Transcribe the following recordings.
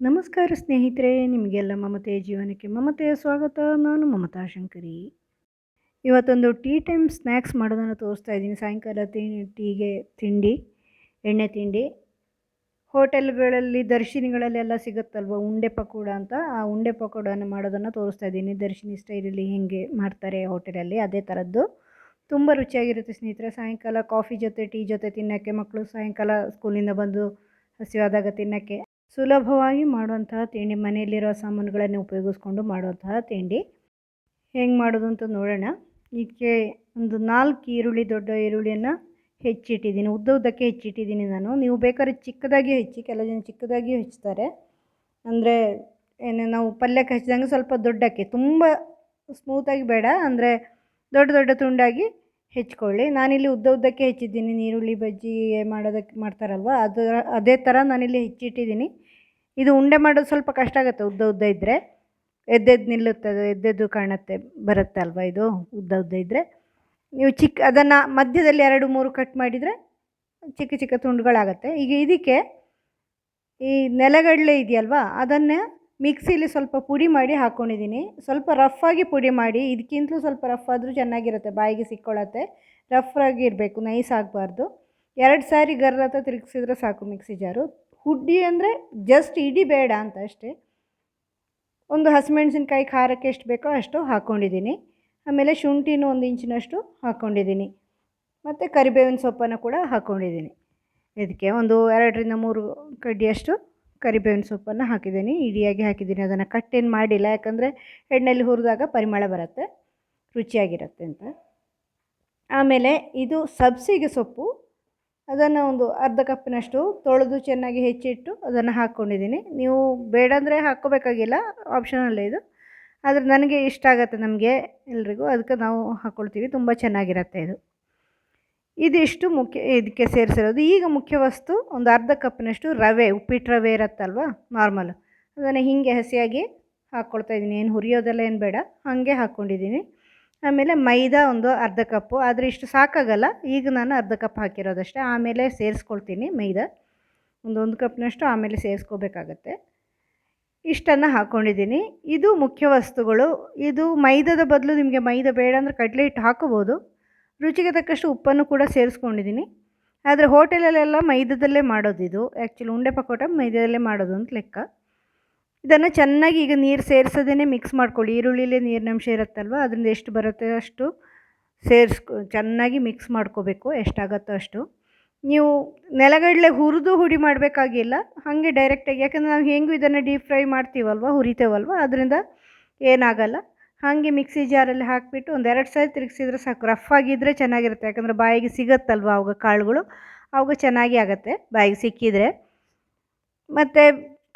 ನಮಸ್ಕಾರ ಸ್ನೇಹಿತರೆ, ನಿಮಗೆಲ್ಲ ಮಮತೆಯ ಜೀವನಕ್ಕೆ ಮಮತೆಯ ಸ್ವಾಗತ. ನಾನು ಮಮತಾ ಶಂಕರಿ. ಇವತ್ತೊಂದು ಟೀ ಟೈಮ್ ಸ್ನ್ಯಾಕ್ಸ್ ಮಾಡೋದನ್ನು ತೋರಿಸ್ತಾ ಇದ್ದೀನಿ. ಸಾಯಂಕಾಲ ತಿಂಡಿ ಟೀಗೆ ತಿಂಡಿ, ಎಣ್ಣೆ ತಿಂಡಿ. ಹೋಟೆಲ್ಗಳಲ್ಲಿ ದರ್ಶಿನಿಗಳಲ್ಲೆಲ್ಲ ಸಿಗುತ್ತಲ್ವ? ಉಂಡೆ ಪಕೋಡ ಅಂತ. ಆ ಉಂಡೆ ಪಕೋಡನ ಮಾಡೋದನ್ನು ತೋರಿಸ್ತಾ ಇದ್ದೀನಿ. ದರ್ಶಿನಿ ಸ್ಟೈಲಲ್ಲಿ ಹೇಗೆ ಮಾಡ್ತಾರೆ ಹೋಟೆಲಲ್ಲಿ, ಅದೇ ಥರದ್ದು ತುಂಬ ರುಚಿಯಾಗಿರುತ್ತೆ ಸ್ನೇಹಿತರೆ. ಸಾಯಂಕಾಲ ಕಾಫಿ ಜೊತೆ, ಟೀ ಜೊತೆ ತಿನ್ನೋಕ್ಕೆ ಮಕ್ಕಳು ಸಾಯಂಕಾಲ ಸ್ಕೂಲಿಂದ ಬಂದು ಹಸಿವಾದಾಗ ತಿನ್ನೋಕ್ಕೆ ಸುಲಭವಾಗಿ ಮಾಡುವಂತಹ ತಿಂಡಿ ಮನೆಯಲ್ಲಿರೋ ಸಾಮಾನುಗಳನ್ನು ಉಪಯೋಗಿಸ್ಕೊಂಡು ಮಾಡುವಂತಹ ತಿಂಡಿ. ಹೆಂಗೆ ಮಾಡೋದು ಅಂತ ನೋಡೋಣ. ಇದಕ್ಕೆ ಒಂದು ನಾಲ್ಕು ಈರುಳ್ಳಿ, ದೊಡ್ಡ ಈರುಳ್ಳಿಯನ್ನು ಹೆಚ್ಚಿಟ್ಟಿದ್ದೀನಿ. ಉದ್ದ ಉದ್ದಕ್ಕೆ ಹೆಚ್ಚಿಟ್ಟಿದ್ದೀನಿ ನಾನು. ನೀವು ಬೇಕಾದ್ರೆ ಚಿಕ್ಕದಾಗಿ ಹೆಚ್ಚಿ ಕೆಲವು ಜನ ಚಿಕ್ಕದಾಗಿ ಹೆಚ್ಚುತ್ತಾರೆ ಅಂದರೆ ಏನು ನಾವು ಪಲ್ಯಕ್ಕೆ ಹಚ್ಚಿದಂಗೆ ಸ್ವಲ್ಪ ದೊಡ್ಡಕ್ಕೆ. ತುಂಬ ಸ್ಮೂತಾಗಿ ಬೇಡ. ಅಂದರೆ ದೊಡ್ಡ ದೊಡ್ಡ ತುಂಡಾಗಿ ಹೆಚ್ಕೊಳ್ಳಿ. ನಾನಿಲ್ಲಿ ಉದ್ದ ಉದ್ದಕ್ಕೆ ಹೆಚ್ಚಿದ್ದೀನಿ. ನೀರುಳ್ಳಿ ಬಜ್ಜಿ ಮಾಡೋದಕ್ಕೆ ಮಾಡ್ತಾರಲ್ವ? ಅದು ಅದೇ ಥರ ನಾನಿಲ್ಲಿ ಹೆಚ್ಚಿಟ್ಟಿದ್ದೀನಿ. ಇದು ಉಂಡೆ ಮಾಡೋದು ಸ್ವಲ್ಪ ಕಷ್ಟ ಆಗುತ್ತೆ ಉದ್ದ ಉದ್ದ ಇದ್ದರೆ ಎದ್ದೆದ್ದು ನಿಲ್ಲುತ್ತದೆ ಎದ್ದೆದ್ದು ಕಾಣುತ್ತೆ, ಬರುತ್ತೆ ಅಲ್ವಾ ಇದು ಉದ್ದ ಉದ್ದ ಇದ್ದರೆ ನೀವು ಚಿಕ್ಕ ಅದನ್ನು ಮಧ್ಯದಲ್ಲಿ ಎರಡು, ಮೂರು ಕಟ್ ಮಾಡಿದರೆ ಚಿಕ್ಕ ಚಿಕ್ಕ ತುಂಡುಗಳಾಗತ್ತೆ. ಈಗ ಇದಕ್ಕೆ ಈ ನೆಲಗಡಲೆ ಇದೆಯಲ್ವ? ಅದನ್ನು ಮಿಕ್ಸಿಲಿ ಸ್ವಲ್ಪ ಪುಡಿ ಮಾಡಿ ಹಾಕ್ಕೊಂಡಿದ್ದೀನಿ ಸ್ವಲ್ಪ ರಫಾಗಿ ಪುಡಿ ಮಾಡಿ ಇದಕ್ಕಿಂತಲೂ ಸ್ವಲ್ಪ ರಫ್ ಆದರೂ ಚೆನ್ನಾಗಿರುತ್ತೆ, ಬಾಯಿಗೆ ಸಿಕ್ಕೊಳ್ಳತ್ತೆ. ರಫ್ ಆಗಿ ಇರಬೇಕು ನೈಸ್ ಆಗಬಾರ್ದು. ಎರಡು ಸಾರಿ ಗರ್ರತ ತಿರುಗಿಸಿದ್ರೆ ಸಾಕು ಮಿಕ್ಸಿ ಜಾರು. ಹುಡ್ಡಿ ಅಂದರೆ ಜಸ್ಟ್ ಇಡಿ ಬೇಡ ಅಂತ ಅಷ್ಟೇ. ಒಂದು ಹಸಿಮೆಣಸಿನ್ಕಾಯಿ ಖಾರಕ್ಕೆ ಎಷ್ಟು ಬೇಕೋ ಅಷ್ಟು ಹಾಕ್ಕೊಂಡಿದ್ದೀನಿ ಆಮೇಲೆ ಶುಂಠಿನೂ ಒಂದು ಇಂಚಿನಷ್ಟು ಹಾಕ್ಕೊಂಡಿದ್ದೀನಿ ಮತ್ತು ಕರಿಬೇವಿನ ಸೊಪ್ಪನ್ನು ಕೂಡ ಹಾಕ್ಕೊಂಡಿದ್ದೀನಿ ಇದಕ್ಕೆ ಒಂದು ಎರಡರಿಂದ ಮೂರು ಕಡ್ಡಿಯಷ್ಟು ಕರಿಬೇವಿನ ಸೊಪ್ಪನ್ನು ಹಾಕಿದ್ದೀನಿ, ಇಡಿಯಾಗಿ ಹಾಕಿದ್ದೀನಿ. ಅದನ್ನು ಕಟ್ಟೇನು ಮಾಡಿಲ್ಲ, ಯಾಕಂದರೆ ಎಣ್ಣೆಯಲ್ಲಿ ಹುರಿದಾಗ ಪರಿಮಳ ಬರುತ್ತೆ, ರುಚಿಯಾಗಿರುತ್ತೆ ಅಂತ. ಆಮೇಲೆ ಇದು ಸಬ್ಸಿಗೆ ಸೊಪ್ಪು. ಅದನ್ನು ಒಂದು ಅರ್ಧ ಕಪ್ಪಿನಷ್ಟು ತೊಳೆದು ಚೆನ್ನಾಗಿ ಹೆಚ್ಚಿಟ್ಟು ಅದನ್ನು ಹಾಕ್ಕೊಂಡಿದ್ದೀನಿ ನೀವು ಬೇಡ ಅಂದರೆ ಹಾಕ್ಕೋಬೇಕಾಗಿಲ್ಲ ಆಪ್ಷನಲ್ಲೇ ಇದು. ಆದರೆ ನನಗೆ ಇಷ್ಟ ಆಗುತ್ತೆ ನಮಗೆ ಎಲ್ರಿಗೂ. ಅದಕ್ಕೆ ನಾವು ಹಾಕ್ಕೊಳ್ತೀವಿ ತುಂಬ ಚೆನ್ನಾಗಿರುತ್ತೆ ಇದು. ಇದಿಷ್ಟು ಮುಖ್ಯ, ಇದಕ್ಕೆ ಸೇರಿಸಿರೋದು. ಈಗ ಮುಖ್ಯ ವಸ್ತು, ಒಂದು ಅರ್ಧ ಕಪ್ಪಿನಷ್ಟು ರವೆ, ಉಪ್ಪಿಟ್ಟು ರವೆ ಇರುತ್ತಲ್ವ, ನಾರ್ಮಲ್. ಅದನ್ನು ಹೀಗೆ ಹಸಿಯಾಗಿ ಹಾಕ್ಕೊಳ್ತಾ ಇದ್ದೀನಿ. ಏನು ಹುರಿಯೋದೆಲ್ಲ ಏನು ಬೇಡ, ಹಾಗೆ ಹಾಕ್ಕೊಂಡಿದ್ದೀನಿ. ಆಮೇಲೆ ಮೈದಾ ಒಂದು ಅರ್ಧ ಕಪ್ಪು, ಆದರೆ ಇಷ್ಟು ಸಾಕಾಗಲ್ಲ. ಈಗ ನಾನು ಅರ್ಧ ಕಪ್ ಹಾಕಿರೋದಷ್ಟೇ. ಆಮೇಲೆ ಸೇರಿಸ್ಕೊಳ್ತೀನಿ ಮೈದಾ. ಒಂದು ಒಂದು ಕಪ್ನಷ್ಟು ಆಮೇಲೆ ಸೇರಿಸ್ಕೋಬೇಕಾಗತ್ತೆ. ಇಷ್ಟನ್ನು ಹಾಕ್ಕೊಂಡಿದ್ದೀನಿ ಇದು ಮುಖ್ಯ ವಸ್ತುಗಳು. ಇದು ಮೈದಾದ ಬದಲು ನಿಮಗೆ ಮೈದಾ ಬೇಡ ಅಂದರೆ ಕಡಲೆ ಹಿಟ್ಟು ಹಾಕೋಬೋದು ರುಚಿಗೆ ತಕ್ಕಷ್ಟು ಉಪ್ಪನ್ನು ಕೂಡ ಸೇರಿಸ್ಕೊಂಡಿದ್ದೀನಿ. ಆದರೆ ಹೋಟೆಲಲ್ಲೆಲ್ಲ ಮೈದಾದಲ್ಲೇ ಮಾಡೋದು ಇದು. ಆ್ಯಕ್ಚುಲಿ ಉಂಡೆ ಪಕೋಟ ಮೈದಾದಲ್ಲೇ ಮಾಡೋದು ಅಂತ ಲೆಕ್ಕ. ಇದನ್ನು ಚೆನ್ನಾಗಿ ಈಗ ನೀರು ಸೇರಿಸೋದೇ ಮಿಕ್ಸ್ ಮಾಡ್ಕೊಳ್ಳಿ. ಈರುಳ್ಳಿಲೇ ನೀರಿನಂಶ ಇರುತ್ತಲ್ವ? ಅದರಿಂದ ಎಷ್ಟು ಬರುತ್ತೆ ಅಷ್ಟು ಸೇರಿಸ್ಕೊ, ಚೆನ್ನಾಗಿ ಮಿಕ್ಸ್ ಮಾಡ್ಕೋಬೇಕು ಎಷ್ಟಾಗತ್ತೋ ಅಷ್ಟು. ನೀವು ನೆಲಗಡಲೆ ಹುರಿದು ಹುಡಿ ಮಾಡಬೇಕಾಗಿಲ್ಲ. ಹಾಗೆ ಡೈರೆಕ್ಟಾಗಿ ಯಾಕಂದರೆ ನಾವು ಹೆಂಗೂ ಇದನ್ನು ಡೀಪ್ ಫ್ರೈ ಮಾಡ್ತೀವಲ್ವ? ಹುರಿತೇವಲ್ವ? ಅದರಿಂದ ಏನಾಗಲ್ಲ. ಹಾಗೆ ಮಿಕ್ಸಿ ಜಾರಲ್ಲಿ ಹಾಕಿಬಿಟ್ಟು ಒಂದು ಎರಡು ಸಾರಿ ತಿರುಗಿಸಿದ್ರೆ ಸಾಕು. ರಫ್ ಆಗಿದ್ದರೆ ಚೆನ್ನಾಗಿರುತ್ತೆ, ಯಾಕಂದರೆ ಬಾಯಿಗೆ ಸಿಗತ್ತಲ್ವ ಅವಾಗ ಕಾಳುಗಳು? ಅವಾಗ ಚೆನ್ನಾಗಿ ಆಗುತ್ತೆ ಬಾಯಿಗೆ ಸಿಕ್ಕಿದರೆ. ಮತ್ತು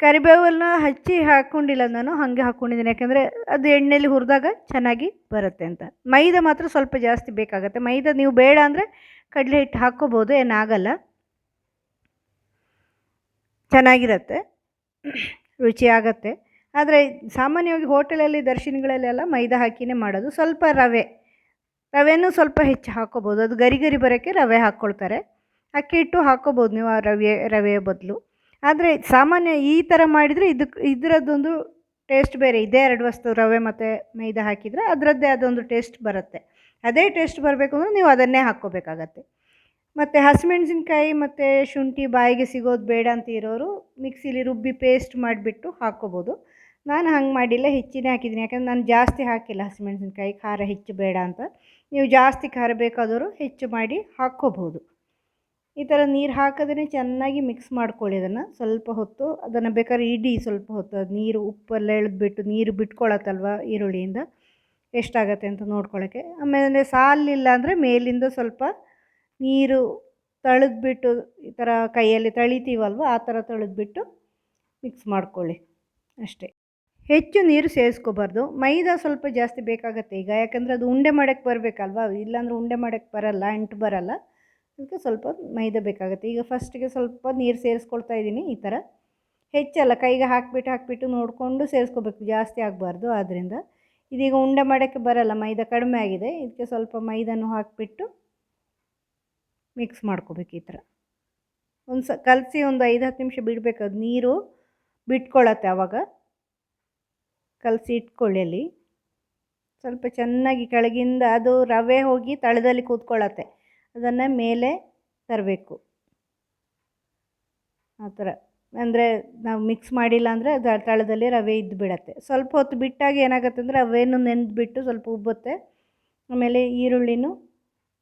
ಕರಿಬೇವನ್ನು ಹಚ್ಚಿ ಹಾಕ್ಕೊಂಡಿಲ್ಲ ನಾನು, ಹಾಗೆ ಹಾಕ್ಕೊಂಡಿದ್ದೀನಿ ಯಾಕೆಂದರೆ ಅದು ಎಣ್ಣೆಯಲ್ಲಿ ಹುರಿದಾಗ ಚೆನ್ನಾಗಿ ಬರುತ್ತೆ ಅಂತ. ಮೈದಾ ಮಾತ್ರ ಸ್ವಲ್ಪ ಜಾಸ್ತಿ ಬೇಕಾಗುತ್ತೆ. ಮೈದಾ ನೀವು ಬೇಡ ಅಂದರೆ ಕಡಲೆ ಹಿಟ್ಟು ಹಾಕ್ಕೋಬೋದು, ಏನಾಗಲ್ಲ. ಚೆನ್ನಾಗಿರುತ್ತೆ. ರುಚಿ ಆಗುತ್ತೆ. ಆದರೆ ಸಾಮಾನ್ಯವಾಗಿ ಹೋಟೆಲಲ್ಲಿ ದರ್ಶನಗಳಲ್ಲೆಲ್ಲ ಮೈದಾ ಹಾಕಿನೇ ಮಾಡೋದು. ಸ್ವಲ್ಪ ರವೆ, ರವೆನೂ ಸ್ವಲ್ಪ ಹೆಚ್ಚು ಹಾಕ್ಕೋಬೋದು ಅದು ಗರಿ ಗರಿ ಬರೋಕ್ಕೆ ರವೆ ಹಾಕ್ಕೊಳ್ತಾರೆ. ಅಕ್ಕಿ ಹಿಟ್ಟು ಹಾಕ್ಕೋಬೋದು ನೀವು ಆ ರವೆ, ರವೆಯ ಬದಲು. ಆದರೆ ಸಾಮಾನ್ಯ ಈ ಥರ ಮಾಡಿದರೆ ಇದಕ್ಕೆ ಇದರದ್ದೊಂದು ಟೇಸ್ಟ್ ಬೇರೆ. ಇದೇ ಎರಡು ವಸ್ತು, ರವೆ ಮತ್ತು ಮೈದಾ ಹಾಕಿದರೆ ಅದರದ್ದೇ ಅದೊಂದು ಟೇಸ್ಟ್ ಬರುತ್ತೆ. ಅದೇ ಟೇಸ್ಟ್ ಬರಬೇಕು ಅಂದರೆ ನೀವು ಅದನ್ನೇ ಹಾಕ್ಕೋಬೇಕಾಗತ್ತೆ. ಮತ್ತು ಹಸಿಮೆಣ್ಸಿನ್ಕಾಯಿ ಮತ್ತು ಶುಂಠಿ ಬಾಯಿಗೆ ಸಿಗೋದು ಬೇಡ ಅಂತ ಇರೋರು ಮಿಕ್ಸಿಲಿ ರುಬ್ಬಿ ಪೇಸ್ಟ್ ಮಾಡಿಬಿಟ್ಟು ಹಾಕ್ಕೋಬೋದು. ನಾನು ಹಂಗೆ ಮಾಡಿಲ್ಲ, ಹೆಚ್ಚಿನೇ ಹಾಕಿದ್ದೀನಿ. ಯಾಕಂದ್ರೆ ನಾನು ಜಾಸ್ತಿ ಹಾಕಿಲ್ಲ ಹಸಿಮೆಣಸಿನ್ಕಾಯಿ, ಖಾರ ಹೆಚ್ಚು ಬೇಡ ಅಂತ. ನೀವು ಜಾಸ್ತಿ ಖಾರ ಬೇಕಾದವರು ಹೆಚ್ಚು ಮಾಡಿ ಹಾಕ್ಕೋಬೋದು. ಈ ಥರ ನೀರು ಹಾಕಿದ್ರೆ ಚೆನ್ನಾಗಿ ಮಿಕ್ಸ್ ಮಾಡ್ಕೊಳ್ಳಿ ಅದನ್ನು. ಸ್ವಲ್ಪ ಹೊತ್ತು ಅದನ್ನು ಬೇಕಾದ್ರೆ ಇಡಿ, ಸ್ವಲ್ಪ ಹೊತ್ತು ಅದು ನೀರು ಉಪ್ಪೆಲ್ಲ ಎಳೆದ್ಬಿಟ್ಟು ನೀರು ಬಿಟ್ಕೊಳತ್ತಲ್ವ ಈರುಳ್ಳಿಯಿಂದ? ಎಷ್ಟಾಗತ್ತೆ ಅಂತ ನೋಡ್ಕೊಳ್ಳೋಕ್ಕೆ ಆಮೇಲೆ ಸಾಲಿಲ್ಲ ಅಂದರೆ ಮೇಲಿಂದ ಸ್ವಲ್ಪ ನೀರು ತಳೆದ್ಬಿಟ್ಟು ಈ ಥರ ಕೈಯಲ್ಲಿ ತಳಿತೀವಲ್ವ, ಆ ಥರ ತಳೆದ್ಬಿಟ್ಟು ಮಿಕ್ಸ್ ಮಾಡ್ಕೊಳ್ಳಿ. ಅಷ್ಟೇ. ಹೆಚ್ಚು ನೀರು ಸೇರಿಸ್ಕೋಬಾರ್ದು. ಮೈದಾ ಸ್ವಲ್ಪ ಜಾಸ್ತಿ ಬೇಕಾಗತ್ತೆ ಈಗ. ಯಾಕಂದರೆ ಅದು ಉಂಡೆ ಮಾಡೋಕ್ಕೆ ಬರಬೇಕಲ್ವ? ಇಲ್ಲಾಂದ್ರೆ ಉಂಡೆ ಮಾಡೋಕ್ಕೆ ಬರಲ್ಲ, ಅಂಟು ಬರಲ್ಲ. ಅದಕ್ಕೆ ಸ್ವಲ್ಪ ಮೈದಾ ಬೇಕಾಗುತ್ತೆ. ಈಗ ಫಸ್ಟಿಗೆ ಸ್ವಲ್ಪ ನೀರು ಸೇರಿಸ್ಕೊಳ್ತಾ ಇದ್ದೀನಿ ಈ ಥರ. ಹೆಚ್ಚಲ್ಲ, ಕೈಗೆ ಹಾಕಿಬಿಟ್ಟು ಹಾಕಿಬಿಟ್ಟು ನೋಡಿಕೊಂಡು ಸೇರಿಸ್ಕೋಬೇಕು. ಜಾಸ್ತಿ ಆಗಬಾರ್ದು ಆದ್ದರಿಂದ ಇದೀಗ ಉಂಡೆ ಮಾಡೋಕ್ಕೆ ಬರಲ್ಲ, ಮೈದಾ ಕಡಿಮೆ ಆಗಿದೆ. ಇದಕ್ಕೆ ಸ್ವಲ್ಪ ಮೈದಾನು ಹಾಕಿಬಿಟ್ಟು ಮಿಕ್ಸ್ ಮಾಡ್ಕೋಬೇಕು ಈ ಥರ. ಒಂದು ಸ ಕಲಸಿ ಒಂದು ಐದು ಹತ್ತು ನಿಮಿಷ ಬಿಡಬೇಕು. ಅದು ನೀರು ಬಿಟ್ಕೊಳತ್ತೆ ಆವಾಗ ಕಲಸಿ ಇಟ್ಕೊಳ್ಳಿ ಸ್ವಲ್ಪ ಚೆನ್ನಾಗಿ ಕೆಳಗಿಂದ ಅದು ರವೆ ಹೋಗಿ ತಳದಲ್ಲಿ ಕೂತ್ಕೊಳ್ಳತ್ತೆ. ಅದನ್ನು ಮೇಲೆ ತರಬೇಕು. ಆ ಥರ. ಅಂದರೆ ನಾವು ಮಿಕ್ಸ್ ಮಾಡಿಲ್ಲ ಅಂದರೆ ಅದು ತಳದಲ್ಲಿ ರವೆ ಇದ್ದು ಬಿಡತ್ತೆ. ಸ್ವಲ್ಪ ಹೊತ್ತು ಬಿಟ್ಟಾಗ ಏನಾಗುತ್ತೆ ಅಂದರೆ ರವೆನೂ ನೆನೆದ್ಬಿಟ್ಟು ಸ್ವಲ್ಪ ಉಬ್ಬುತ್ತೆ. ಆಮೇಲೆ ಈರುಳ್ಳಿನೂ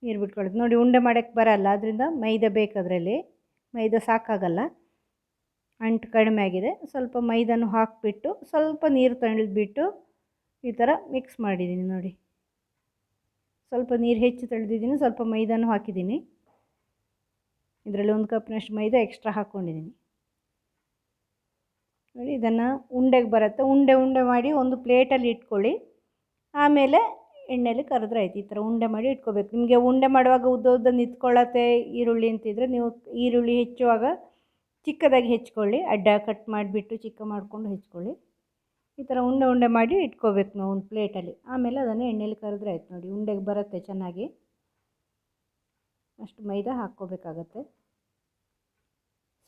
ನೀರು ಬಿಟ್ಕೊಳ್ಳುತ್ತೆ. ನೋಡಿ ಉಂಡೆ ಮಾಡೋಕ್ಕೆ ಬರಲ್ಲ. ಅದರಿಂದ ಮೈದಾ ಬೇಕು ಅದರಲ್ಲಿ. ಮೈದಾ ಸಾಕಾಗಲ್ಲ. ಅಂಟು ಕಡಿಮೆ ಆಗಿದೆ. ಸ್ವಲ್ಪ ಮೈದಾನು ಹಾಕಿಬಿಟ್ಟು ಸ್ವಲ್ಪ ನೀರು ತಣಿದ್ಬಿಟ್ಟು ಈ ಥರ ಮಿಕ್ಸ್ ಮಾಡಿದ್ದೀನಿ ನೋಡಿ. ಸ್ವಲ್ಪ ನೀರು ಹೆಚ್ಚು ತಳೆದಿದ್ದೀನಿ, ಸ್ವಲ್ಪ ಮೈದಾನು ಹಾಕಿದ್ದೀನಿ. ಇದರಲ್ಲಿ ಒಂದು ಕಪ್ನಷ್ಟು ಮೈದಾ ಎಕ್ಸ್ಟ್ರಾ ಹಾಕ್ಕೊಂಡಿದ್ದೀನಿ. ನೋಡಿ, ಇದನ್ನು ಉಂಡೆಗೆ ಬರುತ್ತೆ. ಉಂಡೆ ಉಂಡೆ ಮಾಡಿ ಒಂದು ಪ್ಲೇಟಲ್ಲಿ ಇಟ್ಕೊಳ್ಳಿ. ಆಮೇಲೆ ಎಣ್ಣೆಯಲ್ಲಿ ಕರೆದ್ರೆ ಆಯ್ತು. ಈ ಥರ ಉಂಡೆ ಮಾಡಿ ಇಟ್ಕೋಬೇಕು. ನಿಮಗೆ ಉಂಡೆ ಮಾಡುವಾಗ ಉದ್ದ ಉದ್ದ ನಿಂತ್ಕೊಳ್ಳತ್ತೆ ಈರುಳ್ಳಿ ಅಂತಿದ್ರೆ ನೀವು ಈರುಳ್ಳಿ ಹೆಚ್ಚುವಾಗ ಚಿಕ್ಕದಾಗಿ ಹೆಚ್ಕೊಳ್ಳಿ, ಅಡ್ಡ ಕಟ್ ಮಾಡಿಬಿಟ್ಟು ಚಿಕ್ಕ ಮಾಡಿಕೊಂಡು ಹೆಚ್ಕೊಳ್ಳಿ. ಈ ಥರ ಉಂಡೆ ಉಂಡೆ ಮಾಡಿ ಇಟ್ಕೋಬೇಕು ನಾವು ಒಂದು ಪ್ಲೇಟಲ್ಲಿ. ಆಮೇಲೆ ಅದನ್ನು ಎಣ್ಣೆಯಲ್ಲಿ ಕರೆದ್ರೆ ಆಯ್ತು ನೋಡಿ, ಉಂಡೆಗೆ ಬರುತ್ತೆ ಚೆನ್ನಾಗಿ. ಅಷ್ಟು ಮೈದಾ ಹಾಕ್ಕೋಬೇಕಾಗತ್ತೆ.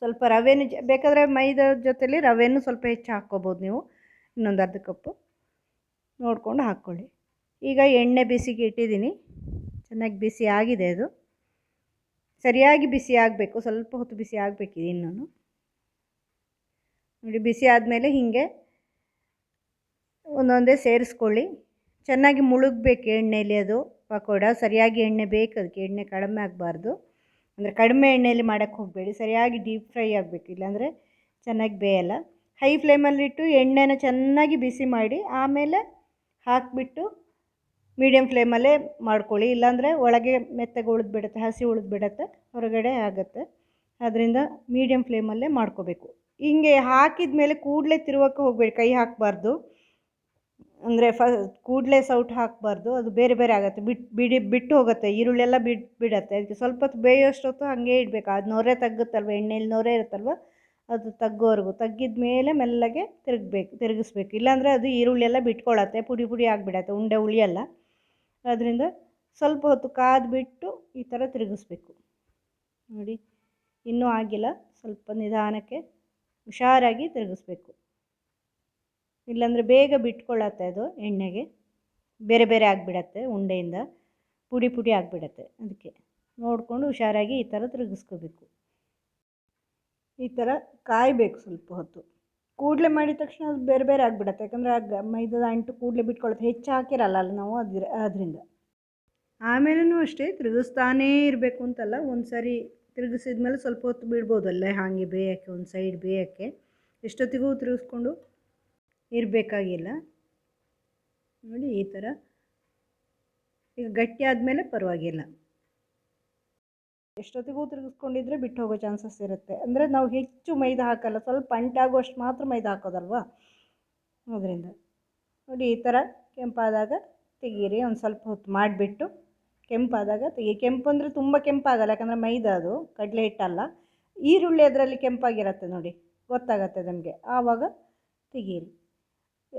ಸ್ವಲ್ಪ ರವೆನೂ ಜ, ಬೇಕಾದರೆ ಮೈದಾ ಜೊತೆಲಿ ರವೆನೂ ಸ್ವಲ್ಪ ಹೆಚ್ಚು ಹಾಕ್ಕೋಬೋದು ನೀವು, ಇನ್ನೊಂದು ಅರ್ಧ ಕಪ್ಪು ನೋಡಿಕೊಂಡು ಹಾಕ್ಕೊಳ್ಳಿ. ಈಗ ಎಣ್ಣೆ ಬಿಸಿಗೆ ಇಟ್ಟಿದ್ದೀನಿ. ಚೆನ್ನಾಗಿ ಬಿಸಿ ಆಗಿದೆ ಅದು. ಸರಿಯಾಗಿ ಬಿಸಿ ಆಗಬೇಕು, ಸ್ವಲ್ಪ ಹೊತ್ತು ಬಿಸಿ ಆಗಬೇಕು ಇನ್ನೂ ನೋಡಿ, ಬಿಸಿ ಆದಮೇಲೆ ಹೀಗೆ ಒಂದೊಂದೇ ಸೇರಿಸ್ಕೊಳ್ಳಿ. ಚೆನ್ನಾಗಿ ಮುಳುಗಬೇಕು ಎಣ್ಣೆಯಲ್ಲಿ ಅದು ಪಕೋಡ. ಸರಿಯಾಗಿ ಎಣ್ಣೆ ಬೇಕು, ಅದಕ್ಕೆ ಎಣ್ಣೆ ಕಡಿಮೆ ಆಗಬಾರ್ದು. ಅಂದರೆ ಕಡಿಮೆ ಎಣ್ಣೆಯಲ್ಲಿ ಮಾಡೋಕ್ಕೆ ಹೋಗಬೇಡಿ. ಸರಿಯಾಗಿ ಡೀಪ್ ಫ್ರೈ ಆಗಬೇಕು, ಇಲ್ಲಾಂದರೆ ಚೆನ್ನಾಗಿ ಬೇಯಲ್ಲ. ಹೈ ಫ್ಲೇಮಲ್ಲಿಟ್ಟು ಎಣ್ಣೆನ ಚೆನ್ನಾಗಿ ಬಿಸಿ ಮಾಡಿ ಆಮೇಲೆ ಹಾಕಿಬಿಟ್ಟು ಮೀಡಿಯಮ್ ಫ್ಲೇಮಲ್ಲೇ ಮಾಡ್ಕೊಳ್ಳಿ. ಇಲ್ಲಾಂದರೆ ಒಳಗೆ ಮೆತ್ತಗೆ ಉಳಿದ್ಬಿಡುತ್ತೆ ಹಸಿ ಉಳಿದ್ಬಿಡುತ್ತೆ ಹೊರಗಡೆ ಆಗುತ್ತೆ. ಅದರಿಂದ ಮೀಡಿಯಮ್ ಫ್ಲೇಮಲ್ಲೇ ಮಾಡ್ಕೋಬೇಕು. ಹಿಂಗೆ ಹಾಕಿದ ಮೇಲೆ ಕೂಡಲೇ ತಿರುವಕ್ಕೆ ಹೋಗಬೇಡಿ, ಕೈ ಹಾಕಬಾರ್ದು. ಅಂದರೆ ಫ, ಕೂಡಲೇ ಸೌಟ್ ಹಾಕಬಾರ್ದು, ಅದು ಬೇರೆ ಬೇರೆ ಆಗುತ್ತೆ. ಬಿಟ್ಟು ಬಿಡಿ, ಬಿಟ್ಟು ಹೋಗುತ್ತೆ ಈರುಳ್ಳಿ ಎಲ್ಲ ಬಿಟ್ಟು ಬಿಡುತ್ತೆ. ಅದಕ್ಕೆ ಸ್ವಲ್ಪ ಹೊತ್ತು ಬೇಯೋಷ್ಟೊತ್ತು ಹಾಗೆ ಇಡಬೇಕು. ಅದು ನೊರೆ ತಗ್ಗುತ್ತಲ್ವ ಎಣ್ಣೆಯಲ್ಲಿ ನೊರೆ ಇರುತ್ತಲ್ವ, ಅದು ತಗ್ಗೋವರೆಗೂ. ತಗ್ಗಿದ ಮೇಲೆ ಮೆಲ್ಲಗೆ ತಿರುಗಬೇಕು, ತಿರುಗಿಸ್ಬೇಕು. ಇಲ್ಲಾಂದರೆ ಅದು ಈರುಳ್ಳಿ ಎಲ್ಲ ಬಿಟ್ಕೊಳ್ಳತ್ತೆ ಪುಡಿ ಪುಡಿ ಆಗಿಬಿಡತ್ತೆ, ಉಂಡೆ ಉಳಿಯಲ್ಲ. ಅದರಿಂದ ಸ್ವಲ್ಪ ಹೊತ್ತು ಕಾದ್ಬಿಟ್ಟು ಈ ಥರ ತಿರುಗಿಸ್ಬೇಕು. ನೋಡಿ, ಇನ್ನೂ ಆಗಿಲ್ಲ. ಸ್ವಲ್ಪ ನಿಧಾನಕ್ಕೆ ಹುಷಾರಾಗಿ ತಿರುಗಿಸ್ಬೇಕು. ಇಲ್ಲಾಂದರೆ ಬೇಗ ಬಿಟ್ಕೊಳ್ಳತ್ತೆ ಅದು ಎಣ್ಣೆಗೆ. ಬೇರೆ ಬೇರೆ ಆಗಿಬಿಡತ್ತೆ ಉಂಡೆಯಿಂದ. ಪುಡಿ ಪುಡಿ ಆಗಿಬಿಡತ್ತೆ ಅದಕ್ಕೆ. ನೋಡಿಕೊಂಡು ಹುಷಾರಾಗಿ ಈ ಥರ ತಿರುಗಿಸ್ಕೋಬೇಕು. ಈ ಥರ ಕಾಯಬೇಕು ಸ್ವಲ್ಪ ಹೊತ್ತು. ಕೂಡಲೇ ಮಾಡಿದ ತಕ್ಷಣ ಅದು ಬೇರೆ ಬೇರೆ ಆಗಿಬಿಡತ್ತೆ. ಯಾಕಂದರೆ ಆ ಮೈದಾದ ಅಂಟು ಕೂಡಲೇ ಬಿಟ್ಕೊಳ್ಳೋದು ಹೆಚ್ಚು ಹಾಕಿರಲ್ಲ ಅಲ್ಲಿ ನಾವು ಅದ್ರ, ಅದರಿಂದ. ಆಮೇಲೂ ಅಷ್ಟೇ, ತಿರುಗಿಸ್ತಾನೇ ಇರಬೇಕು ಅಂತಲ್ಲ. ಒಂದು ಸಾರಿ ತಿರುಗಿಸಿದ್ಮೇಲೆ ಸ್ವಲ್ಪ ಹೊತ್ತು ಬಿಡ್ಬೋದಲ್ಲ ಹಾಗೆ ಬೇಯೋಕ್ಕೆ, ಒಂದು ಸೈಡ್ ಬೇಯೋಕ್ಕೆ. ಎಷ್ಟೊತ್ತಿಗೂ ತಿರುಗಿಸ್ಕೊಂಡು ಇರಬೇಕಾಗಿಲ್ಲ. ನೋಡಿ ಈ ಥರ. ಈಗ ಗಟ್ಟಿ ಆದಮೇಲೆ ಪರವಾಗಿಲ್ಲ. ಎಷ್ಟೊತ್ತಿಗೂ ತಿರುಗಿಸ್ಕೊಂಡಿದ್ರೆ ಬಿಟ್ಟು ಹೋಗೋ ಚಾನ್ಸಸ್ ಇರುತ್ತೆ. ಅಂದರೆ ನಾವು ಹೆಚ್ಚು ಮೈದಾ ಹಾಕಲ್ಲ, ಸ್ವಲ್ಪ ಅಂಟಾಗುವಷ್ಟು ಮಾತ್ರ ಮೈದಾ ಹಾಕೋದಲ್ವಾ? ಅದರಿಂದ ನೋಡಿ, ಈ ಥರ ಕೆಂಪಾದಾಗ ತೆಗೀರಿ, ಒಂದು ಸ್ವಲ್ಪ ಹೊತ್ತು ಮಾಡಿಬಿಟ್ಟು ಕೆಂಪಾದಾಗ ತೆಗಿ ಕೆಂಪು ಅಂದರೆ ತುಂಬ ಕೆಂಪಾಗಲ್ಲ, ಯಾಕಂದರೆ ಮೈದಾ ಅದು, ಕಡಲೆ ಹಿಟ್ಟಲ್ಲ. ಈರುಳ್ಳಿ ಅದರಲ್ಲಿ ಕೆಂಪಾಗಿರುತ್ತೆ ನೋಡಿ, ಗೊತ್ತಾಗತ್ತೆ ನಮಗೆ. ಆವಾಗ ತೆಗೀರಿ.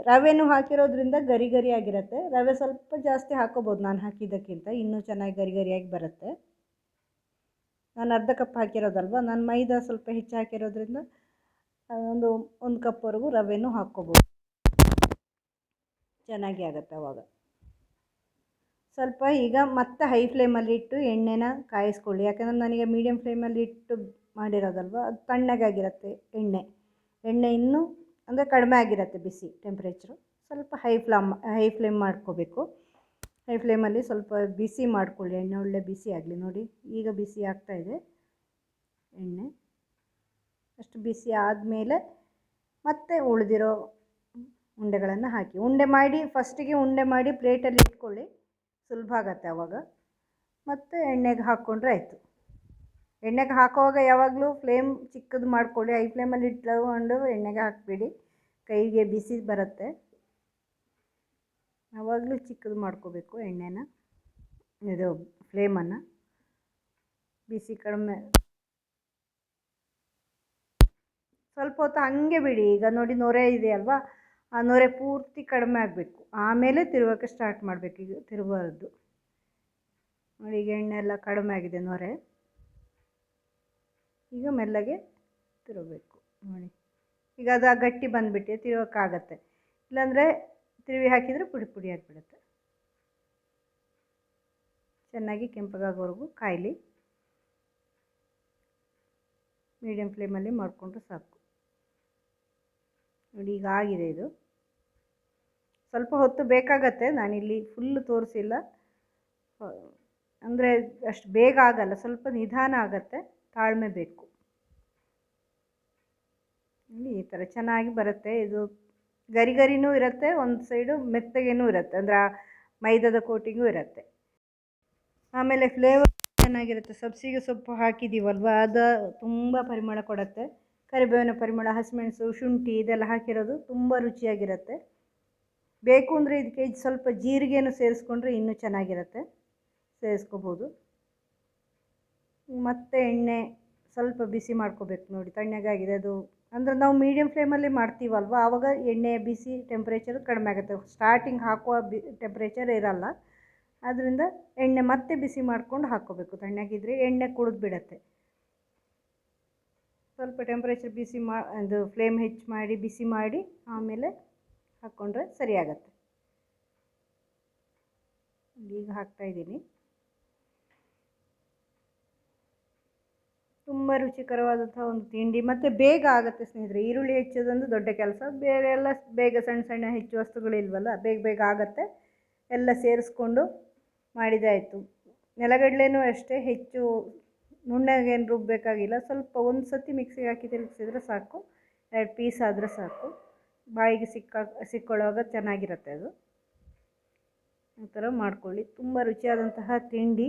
ರವೆನೂ ಹಾಕಿರೋದ್ರಿಂದ ಗರಿ ಗರಿ ಆಗಿರುತ್ತೆ. ರವೆ ಸ್ವಲ್ಪ ಜಾಸ್ತಿ ಹಾಕೋಬೋದು ನಾನು ಹಾಕಿದ್ದಕ್ಕಿಂತ, ಇನ್ನೂ ಚೆನ್ನಾಗಿ ಗರಿ ಗರಿಯಾಗಿ ಬರುತ್ತೆ. ನಾನು ಅರ್ಧ ಕಪ್ ಹಾಕಿರೋದಲ್ವ? ನಾನು ಮೈದಾ ಸ್ವಲ್ಪ ಹೆಚ್ಚು ಹಾಕಿರೋದ್ರಿಂದ ಒಂದು ಒಂದು ಕಪ್ವರೆಗೂ ರವೆನೂ ಹಾಕ್ಕೋಬೋದು. ಚೆನ್ನಾಗಿ ಆಗುತ್ತೆ ಅವಾಗ. ಸ್ವಲ್ಪ ಈಗ ಮತ್ತೆ ಹೈ ಫ್ಲೇಮಲ್ಲಿ ಇಟ್ಟು ಎಣ್ಣೆನ ಕಾಯಿಸ್ಕೊಳ್ಳಿ. ಯಾಕಂದರೆ ನನಗೆ ಮೀಡಿಯಮ್ ಫ್ಲೇಮಲ್ಲಿ ಇಟ್ಟು ಮಾಡಿರೋದಲ್ವ? ಅದು ತಣ್ಣಗಾಗಿರುತ್ತೆ ಎಣ್ಣೆ. ಎಣ್ಣೆ ಇನ್ನೂ, ಅಂದರೆ ಕಡಿಮೆ ಆಗಿರುತ್ತೆ ಬಿಸಿ ಟೆಂಪ್ರೇಚರು. ಸ್ವಲ್ಪ ಹೈ ಫ್ಲಾಮ್, ಹೈ ಫ್ಲೇಮ್ ಮಾಡ್ಕೋಬೇಕು. ಹೈ ಫ್ಲೇಮಲ್ಲಿ ಸ್ವಲ್ಪ ಬಿಸಿ ಮಾಡ್ಕೊಳ್ಳಿ, ಎಣ್ಣೆ ಒಳ್ಳೆ ಬಿಸಿ ಆಗಲಿ. ನೋಡಿ, ಈಗ ಬಿಸಿ ಆಗ್ತಾ ಇದೆ ಎಣ್ಣೆ. ಅಷ್ಟು ಬಿಸಿ ಆದಮೇಲೆ ಮತ್ತೆ ಉಳಿದಿರೋ ಉಂಡೆಗಳನ್ನು ಹಾಕಿ. ಉಂಡೆ ಮಾಡಿ, ಫಸ್ಟಿಗೆ ಉಂಡೆ ಮಾಡಿ ಪ್ಲೇಟಲ್ಲಿ ಇಟ್ಕೊಳ್ಳಿ. ಸುಲಭ ಆಗತ್ತೆ ಆವಾಗ ಮತ್ತು ಎಣ್ಣೆಗೆ ಹಾಕ್ಕೊಂಡ್ರೆ ಆಯಿತು. ಎಣ್ಣೆಗೆ ಹಾಕೋವಾಗ ಯಾವಾಗಲೂ ಫ್ಲೇಮ್ ಚಿಕ್ಕದು ಮಾಡ್ಕೊಳ್ಳಿ. ಐ ಫ್ಲೇಮಲ್ಲಿ ಇಟ್ಕೊಂಡು ಎಣ್ಣೆಗೆ ಹಾಕಬೇಡಿ. ಕೈಗೆ ಬಿಸಿ ಬರುತ್ತೆ. ಯಾವಾಗಲೂ ಚಿಕ್ಕದು ಮಾಡ್ಕೋಬೇಕು ಎಣ್ಣೆನ, ಇದು ಫ್ಲೇಮನ್ನು. ಬಿಸಿ ಕಡಿಮೆ. ಸ್ವಲ್ಪ ಹೊತ್ತು ಹಂಗೆ ಬಿಡಿ, ಈಗ ನೋಡಿ ನೊರೆ ಇದೆಯಲ್ವಾ ಆ ನೊರೆ ಪೂರ್ತಿ ಕಡಿಮೆ ಆಗಬೇಕು. ಆಮೇಲೆ ತಿರುವಕ್ಕೆ ಸ್ಟಾರ್ಟ್ ಮಾಡಬೇಕು ಈಗ ತಿರುವದ್ದು ನೋಡಿ ಈಗ ಎಣ್ಣೆ ಎಲ್ಲ ಕಡಿಮೆ ಆಗಿದೆ ನೊರೆ. ಈಗ ಮೆಲ್ಲಗೆ ತಿರುಗಬೇಕು. ನೋಡಿ. ಈಗ ಅದು ಗಟ್ಟಿ ಬಂದುಬಿಟ್ಟು ತಿರುವಕ್ಕಾಗತ್ತೆ ಇಲ್ಲಾಂದರೆ ತಿರುವಿ ಹಾಕಿದರೆ ಪುಡಿ ಪುಡಿ ಆಗಿಬಿಡುತ್ತೆ. ಚೆನ್ನಾಗಿ ಕೆಂಪಗಾಗೋವರೆಗೂ ಕಾಯಲಿ. ಮೀಡಿಯಮ್ ಫ್ಲೇಮಲ್ಲಿ ಮಾಡಿಕೊಂಡ್ರೆ ಸಾಕು. ನೋಡಿ, ಈಗ ಆಗಿದೆ ಇದು. ಸ್ವಲ್ಪ ಹೊತ್ತು ಬೇಕಾಗತ್ತೆ, ನಾನಿಲ್ಲಿ ಫುಲ್ಲು ತೋರಿಸಿಲ್ಲ. ಅಂದರೆ ಅಷ್ಟು ಬೇಗ ಆಗಲ್ಲ, ಸ್ವಲ್ಪ ನಿಧಾನ ಆಗತ್ತೆ, ತಾಳ್ಮೆ ಬೇಕು. ಈ ಥರ ಚೆನ್ನಾಗಿ ಬರುತ್ತೆ. ಇದು ಗರಿ ಗರಿನೂ ಇರುತ್ತೆ, ಒಂದು ಸೈಡು ಮೆತ್ತಗೆನೂ ಇರುತ್ತೆ, ಅಂದರೆ ಆ ಮೈದಾದ ಕೋಟಿಂಗೂ ಇರುತ್ತೆ. ಆಮೇಲೆ ಫ್ಲೇವರ್ ಚೆನ್ನಾಗಿರುತ್ತೆ, ಸಬ್ಸಿಗೆ ಸೊಪ್ಪು ಹಾಕಿದ್ದೀವಲ್ವ ಅದು ತುಂಬ ಪರಿಮಳ ಕೊಡುತ್ತೆ. ಕರಿಬೇವಿನ ಪರಿಮಳ, ಹಸಿಮೆಣಸು, ಶುಂಠಿ ಇದೆಲ್ಲ ಹಾಕಿರೋದು ತುಂಬ ರುಚಿಯಾಗಿರುತ್ತೆ. ಬೇಕು ಅಂದರೆ ಇದಕ್ಕೆ ಸ್ವಲ್ಪ ಜೀರಿಗೆನೂ ಸೇರಿಸ್ಕೊಂಡ್ರೆ ಇನ್ನೂ ಚೆನ್ನಾಗಿರುತ್ತೆ, ಸೇರಿಸ್ಕೋಬೋದು. ಮತ್ತು ಎಣ್ಣೆ ಸ್ವಲ್ಪ ಬಿಸಿ ಮಾಡ್ಕೋಬೇಕು ನೋಡಿ, ತಣ್ಣಗಾಗಿದೆ ಅದು ಅಂದರೆ ನಾವು ಮೀಡಿಯಮ್ ಫ್ಲೇಮಲ್ಲಿ ಮಾಡ್ತೀವಲ್ವ? ಆವಾಗ ಎಣ್ಣೆ, ಬಿಸಿ ಟೆಂಪ್ರೇಚರ್ ಕಡಿಮೆ ಆಗುತ್ತೆ. ಸ್ಟಾರ್ಟಿಂಗ್ ಹಾಕುವ ಬಿ ಟೆಂಪ್ರೇಚರ್ ಇರಲ್ಲ. ಆದ್ದರಿಂದ ಎಣ್ಣೆ ಮತ್ತೆ ಬಿಸಿ ಮಾಡ್ಕೊಂಡು ಹಾಕ್ಕೋಬೇಕು. ತಣ್ಣಗಿದ್ರೆ ಎಣ್ಣೆ ಕುಡಿದು ಬಿಡತ್ತೆ. ಸ್ವಲ್ಪ ಟೆಂಪ್ರೇಚರ್ ಬಿಸಿ ಮಾ ಅದು ಫ್ಲೇಮ್ ಹೆಚ್ಚು ಮಾಡಿ, ಬಿಸಿ ಮಾಡಿ ಆಮೇಲೆ ಹಾಕ್ಕೊಂಡ್ರೆ ಸರಿಯಾಗತ್ತೆ. ಈಗ ಹಾಕ್ತಾಯಿದ್ದೀನಿ ತುಂಬ ರುಚಿಕರವಾದಂಥ ಒಂದು ತಿಂಡಿ. ಮತ್ತು ಬೇಗ ಆಗುತ್ತೆ ಸ್ನೇಹಿತರೆ, ಈರುಳ್ಳಿ ಹೆಚ್ಚೋದೊಂದು ದೊಡ್ಡ ಕೆಲಸ. ಬೇರೆ ಎಲ್ಲ ಬೇಗ ಸಣ್ಣ ಸಣ್ಣ ಹೆಚ್ಚು ವಸ್ತುಗಳಿಲ್ವಲ್ಲ, ಬೇಗ ಬೇಗ ಆಗುತ್ತೆ. ಎಲ್ಲ ಸೇರಿಸ್ಕೊಂಡು ಮಾಡಿದಾಯಿತು ನೆಲಗಡಲೆನೂ ಅಷ್ಟೇ, ಹೆಚ್ಚು ನುಣ್ಣಗೇನು ರುಬ್ಬಬೇಕಾಗಿಲ್ಲ ಸ್ವಲ್ಪ ಒಂದು ಸತಿ ಮಿಕ್ಸಿಗೆ ಹಾಕಿ ತಿರುಗಿಸಿದ್ರೆ ಸಾಕು. ಎರಡು ಪೀಸ್ ಆದರೆ ಸಾಕು. ಬಾಯಿಗೆ ಸಿಕ್ಕ, ಸಿಕ್ಕೊಳ್ಳುವಾಗ ಚೆನ್ನಾಗಿರುತ್ತೆ ಅದು. ಆ ಥರ ಮಾಡ್ಕೊಳ್ಳಿ. ತುಂಬ ರುಚಿಯಾದಂತಹ ತಿಂಡಿ.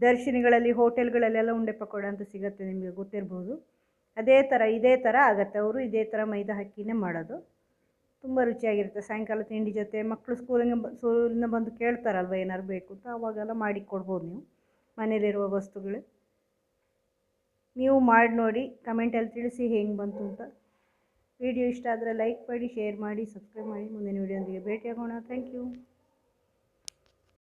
ದರ್ಶಿನಿಗಳಲ್ಲಿ, ಹೋಟೆಲ್ಗಳಲ್ಲೆಲ್ಲ ಉಂಡೆ ಪಕೋಡ ಅಂತ ಸಿಗುತ್ತೆ ನಿಮಗೆ ಗೊತ್ತಿರ್ಬೋದು. ಅದೇ ಥರ, ಇದೇ ಥರ ಆಗುತ್ತೆ ಅವರು, ಇದೇ ಥರ ಮೈದಾ ಹಕ್ಕಿನೇ ಮಾಡೋದು. ತುಂಬ ರುಚಿಯಾಗಿರುತ್ತೆ. ಸಾಯಂಕಾಲ ತಿಂಡಿ ಜೊತೆ ಮಕ್ಕಳು ಸ್ಕೂಲಿಂದ ಸ್ಕೂಲಿಂದ ಬಂದು ಕೇಳ್ತಾರಲ್ವ ಏನಾದ್ರು ಬೇಕು ಅಂತ ಆವಾಗೆಲ್ಲ ಮಾಡಿ ಕೊಡ್ಬೋದು ನೀವು. ಮನೇಲಿರುವ ವಸ್ತುಗಳು. ನೀವು ಮಾಡಿ ನೋಡಿ, ಕಮೆಂಟಲ್ಲಿ ತಿಳಿಸಿ ಹೆಂಗೆ ಬಂತು ಅಂತ. ವಿಡಿಯೋ ಇಷ್ಟ ಆದರೆ ಲೈಕ್ ಮಾಡಿ, ಶೇರ್ ಮಾಡಿ, ಸಬ್ಸ್ಕ್ರೈಬ್ ಮಾಡಿ. ಮುಂದಿನ ವೀಡಿಯೋದಿಗೆ ಭೇಟಿಯಾಗೋಣ. Thank you.